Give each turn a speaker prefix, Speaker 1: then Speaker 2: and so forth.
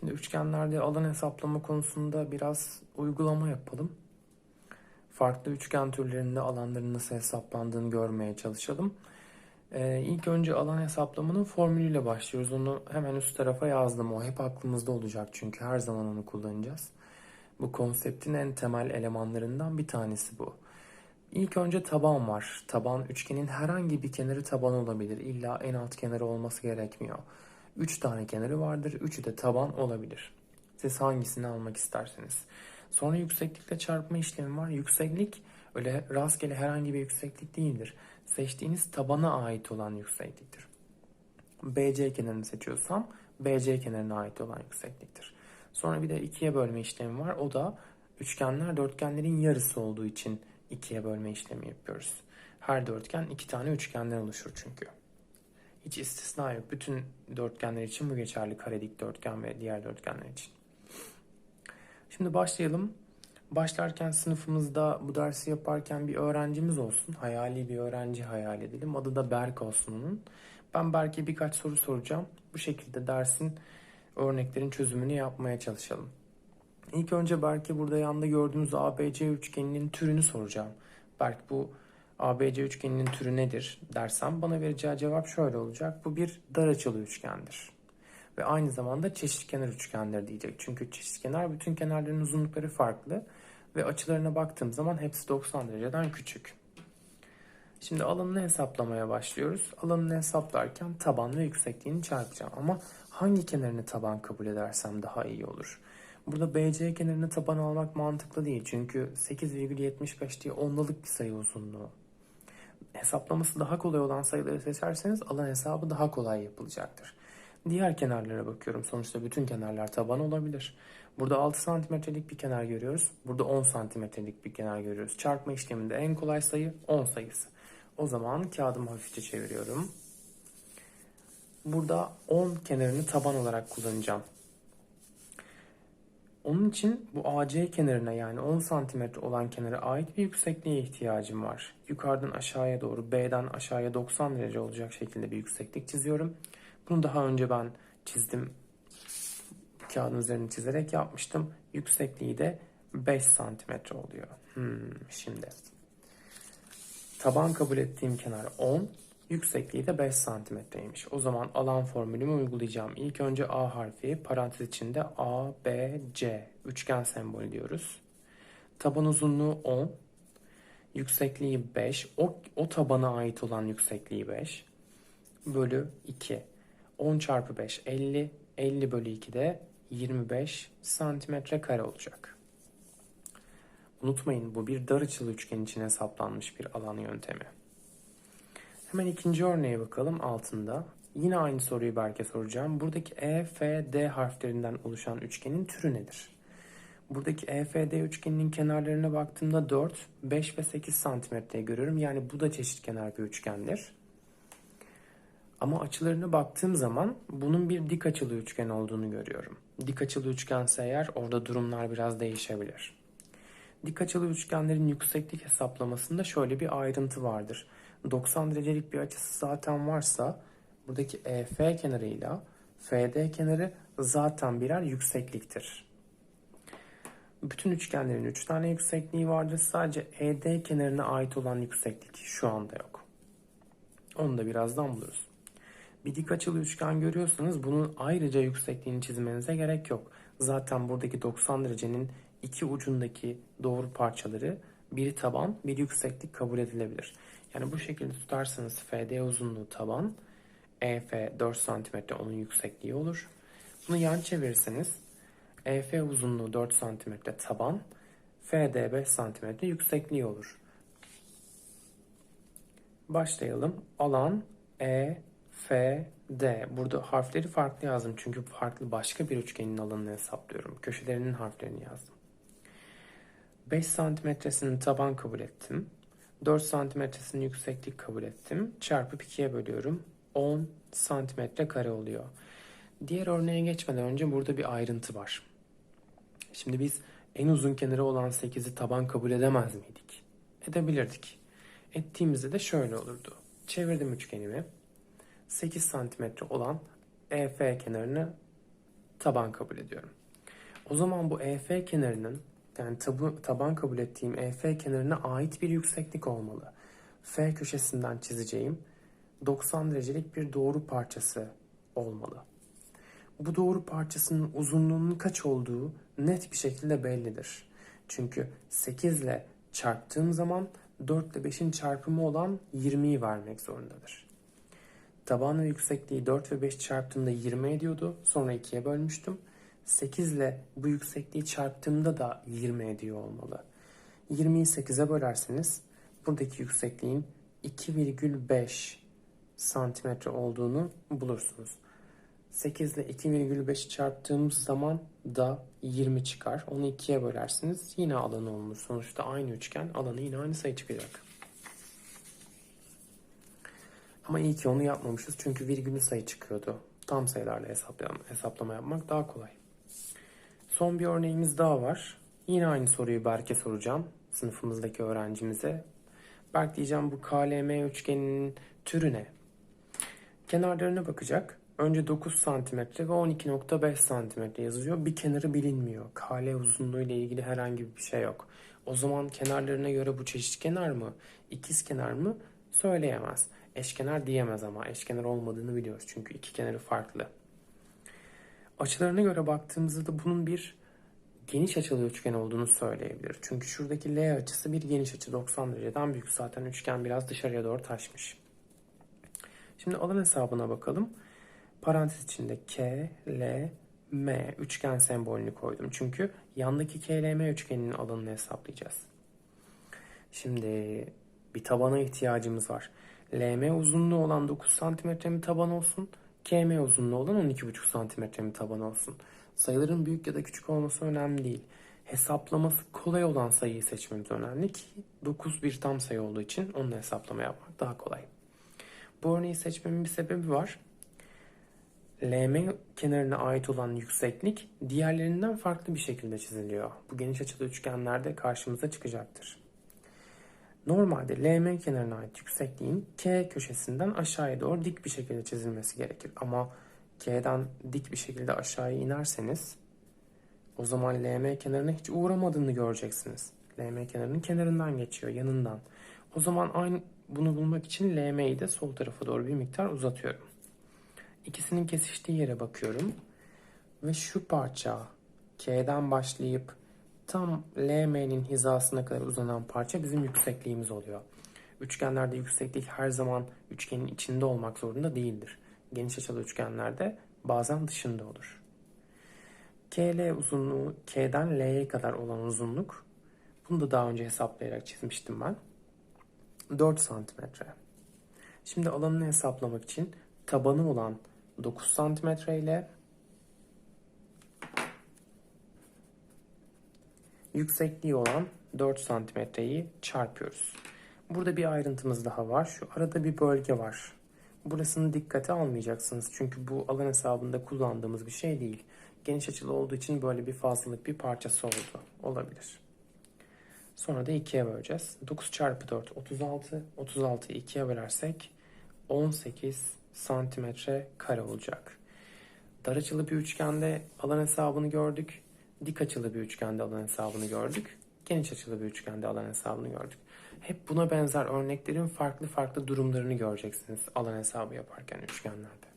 Speaker 1: Şimdi üçgenlerde alan hesaplama konusunda biraz uygulama yapalım. Farklı üçgen türlerinde alanların nasıl hesaplandığını görmeye çalışalım. Ee, ilk önce alan hesaplamanın formülüyle başlıyoruz. Onu hemen üst tarafa yazdım. O hep aklımızda olacak çünkü her zaman onu kullanacağız. Bu konseptin en temel elemanlarından bir tanesi bu. İlk önce taban var. Taban üçgenin herhangi bir kenarı taban olabilir. İlla en alt kenarı olması gerekmiyor. Üç tane kenarı vardır. Üçü de taban olabilir. Siz hangisini almak isterseniz. Sonra yükseklikle çarpma işlemi var. Yükseklik öyle rastgele herhangi bir yükseklik değildir. Seçtiğiniz tabana ait olan yüksekliktir. BC kenarını seçiyorsam BC kenarına ait olan yüksekliktir. Sonra bir de ikiye bölme işlemi var. O da üçgenler dörtgenlerin yarısı olduğu için ikiye bölme işlemi yapıyoruz. Her dörtgen iki tane üçgenden oluşur çünkü. Hiç istisna yok. Bütün dörtgenler için bu geçerli. Kare dikdörtgen ve diğer dörtgenler için. Şimdi başlayalım. Başlarken sınıfımızda bu dersi yaparken bir öğrencimiz olsun. Hayali bir öğrenci hayal edelim. Adı da Berk olsun onun. Ben Berk'e birkaç soru soracağım. Bu şekilde dersin örneklerin çözümünü yapmaya çalışalım. İlk önce Berk'e burada yanında gördüğünüz ABC üçgeninin türünü soracağım. Berk bu ABC üçgeninin türü nedir dersem bana vereceği cevap şöyle olacak. Bu bir dar açılı üçgendir. Ve aynı zamanda çeşitkenar üçgendir diyecek. Çünkü çeşitkenar bütün kenarların uzunlukları farklı ve açılarına baktığım zaman hepsi 90 dereceden küçük. Şimdi alanını hesaplamaya başlıyoruz. Alanını hesaplarken taban ve yüksekliğini çarpacağım. Ama hangi kenarını taban kabul edersem daha iyi olur? Burada BC kenarını taban almak mantıklı değil. Çünkü 8,75 diye ondalık bir sayı uzunluğu. Hesaplaması daha kolay olan sayıları seçerseniz alan hesabı daha kolay yapılacaktır. Diğer kenarlara bakıyorum. Sonuçta bütün kenarlar taban olabilir. Burada 6 santimetrelik bir kenar görüyoruz. Burada 10 santimetrelik bir kenar görüyoruz. Çarpma işleminde en kolay sayı 10 sayısı. O zaman kağıdımı hafifçe çeviriyorum. Burada 10 kenarını taban olarak kullanacağım. Onun için bu AC kenarına yani 10 santimetre olan kenara ait bir yüksekliğe ihtiyacım var. Yukarıdan aşağıya doğru B'den aşağıya 90 derece olacak şekilde bir yükseklik çiziyorum. Bunu daha önce ben çizdim. Kağıdın üzerine çizerek yapmıştım. Yüksekliği de 5 santimetre oluyor. Hmm, şimdi taban kabul ettiğim kenar 10, yüksekliği de 5 santimetreymiş. O zaman alan formülümü uygulayacağım. İlk önce A harfi parantez içinde A, B, C üçgen sembolü diyoruz. Taban uzunluğu 10, yüksekliği 5, o, o tabana ait olan yüksekliği 5 bölü 2. 10 çarpı 5 50. 50 bölü 2 de 25 santimetre kare olacak. Unutmayın bu bir dar açılı üçgen için hesaplanmış bir alan yöntemi. Hemen ikinci örneğe bakalım altında. Yine aynı soruyu Berke soracağım. Buradaki E, F, D harflerinden oluşan üçgenin türü nedir? Buradaki EFD üçgeninin kenarlarına baktığımda 4, 5 ve 8 santimetre görüyorum. Yani bu da çeşitkenar bir üçgendir. Ama açılarına baktığım zaman bunun bir dik açılı üçgen olduğunu görüyorum. Dik açılı üçgense eğer orada durumlar biraz değişebilir. Dik açılı üçgenlerin yükseklik hesaplamasında şöyle bir ayrıntı vardır. 90 derecelik bir açısı zaten varsa buradaki EF kenarıyla FD kenarı zaten birer yüksekliktir. Bütün üçgenlerin 3 tane yüksekliği vardır. Sadece ED kenarına ait olan yükseklik şu anda yok. Onu da birazdan buluruz. Bir dik açılı üçgen görüyorsanız bunun ayrıca yüksekliğini çizmenize gerek yok. Zaten buradaki 90 derecenin iki ucundaki doğru parçaları biri taban, bir yükseklik kabul edilebilir. Yani bu şekilde tutarsanız FD uzunluğu taban, EF 4 cm onun yüksekliği olur. Bunu yan çevirirseniz EF uzunluğu 4 cm taban, FD 5 cm yüksekliği olur. Başlayalım. Alan E, F, D. Burada harfleri farklı yazdım çünkü farklı başka bir üçgenin alanını hesaplıyorum. Köşelerinin harflerini yazdım. 5 santimetresini taban kabul ettim. 4 santimetresini yükseklik kabul ettim. Çarpıp 2'ye bölüyorum. 10 santimetre kare oluyor. Diğer örneğe geçmeden önce burada bir ayrıntı var. Şimdi biz en uzun kenarı olan 8'i taban kabul edemez miydik? Edebilirdik. Ettiğimizde de şöyle olurdu. Çevirdim üçgenimi. 8 santimetre olan EF kenarını taban kabul ediyorum. O zaman bu EF kenarının yani taban kabul ettiğim EF kenarına ait bir yükseklik olmalı. F köşesinden çizeceğim 90 derecelik bir doğru parçası olmalı. Bu doğru parçasının uzunluğunun kaç olduğu net bir şekilde bellidir. Çünkü 8 ile çarptığım zaman 4 ile 5'in çarpımı olan 20'yi vermek zorundadır. Taban ve yüksekliği 4 ve 5 çarptığımda 20 ediyordu. Sonra 2'ye bölmüştüm. 8 ile bu yüksekliği çarptığımda da 20 ediyor olmalı. 20'yi 8'e bölerseniz buradaki yüksekliğin 2,5 santimetre olduğunu bulursunuz. 8 ile 2,5 çarptığımız zaman da 20 çıkar. Onu 2'ye bölersiniz. Yine alanı olmuş. Sonuçta aynı üçgen alanı yine aynı sayı çıkacak. Ama iyi ki onu yapmamışız çünkü virgülü sayı çıkıyordu. Tam sayılarla hesaplama yapmak daha kolay. Son bir örneğimiz daha var. Yine aynı soruyu Berk'e soracağım. Sınıfımızdaki öğrencimize. Berk diyeceğim bu KLM üçgeninin türü ne? Kenarlarına bakacak. Önce 9 cm ve 12.5 cm yazıyor. Bir kenarı bilinmiyor. KL uzunluğu ile ilgili herhangi bir şey yok. O zaman kenarlarına göre bu çeşitkenar mı, ikiz kenar mı söyleyemez. Eşkenar diyemez ama eşkenar olmadığını biliyoruz çünkü iki kenarı farklı. Açılarına göre baktığımızda da bunun bir geniş açılı üçgen olduğunu söyleyebilir. Çünkü şuradaki L açısı bir geniş açı 90 dereceden büyük. Zaten üçgen biraz dışarıya doğru taşmış. Şimdi alan hesabına bakalım. Parantez içinde K, L, M üçgen sembolünü koydum. Çünkü yandaki KLM üçgeninin alanını hesaplayacağız. Şimdi bir tabana ihtiyacımız var. LM uzunluğu olan 9 cm mi taban olsun? KM uzunluğu olan 12,5 cm mi taban olsun? Sayıların büyük ya da küçük olması önemli değil. Hesaplaması kolay olan sayıyı seçmemiz önemli ki 9 bir tam sayı olduğu için onunla hesaplama yapmak daha kolay. Bu örneği seçmemin bir sebebi var. LM kenarına ait olan yükseklik diğerlerinden farklı bir şekilde çiziliyor. Bu geniş açılı üçgenlerde karşımıza çıkacaktır. Normalde LM kenarına ait yüksekliğin K köşesinden aşağıya doğru dik bir şekilde çizilmesi gerekir. Ama K'den dik bir şekilde aşağıya inerseniz o zaman LM kenarına hiç uğramadığını göreceksiniz. LM kenarının kenarından geçiyor, yanından. O zaman aynı bunu bulmak için LM'yi de sol tarafa doğru bir miktar uzatıyorum. İkisinin kesiştiği yere bakıyorum. Ve şu parça K'den başlayıp tam LM'nin hizasına kadar uzanan parça bizim yüksekliğimiz oluyor. Üçgenlerde yükseklik her zaman üçgenin içinde olmak zorunda değildir. Geniş açılı üçgenlerde bazen dışında olur. KL uzunluğu K'den L'ye kadar olan uzunluk. Bunu da daha önce hesaplayarak çizmiştim ben. 4 santimetre. Şimdi alanını hesaplamak için tabanı olan 9 santimetre ile yüksekliği olan 4 santimetreyi çarpıyoruz. Burada bir ayrıntımız daha var. Şu arada bir bölge var. Burasını dikkate almayacaksınız. Çünkü bu alan hesabında kullandığımız bir şey değil. Geniş açılı olduğu için böyle bir fazlalık bir parçası oldu. Olabilir. Sonra da 2'ye böleceğiz. 9 çarpı 4 36. 36'yı 2'ye bölersek 18 santimetre kare olacak. Dar açılı bir üçgende alan hesabını gördük. Dik açılı bir üçgende alan hesabını gördük. Geniş açılı bir üçgende alan hesabını gördük. Hep buna benzer örneklerin farklı farklı durumlarını göreceksiniz alan hesabı yaparken üçgenlerde.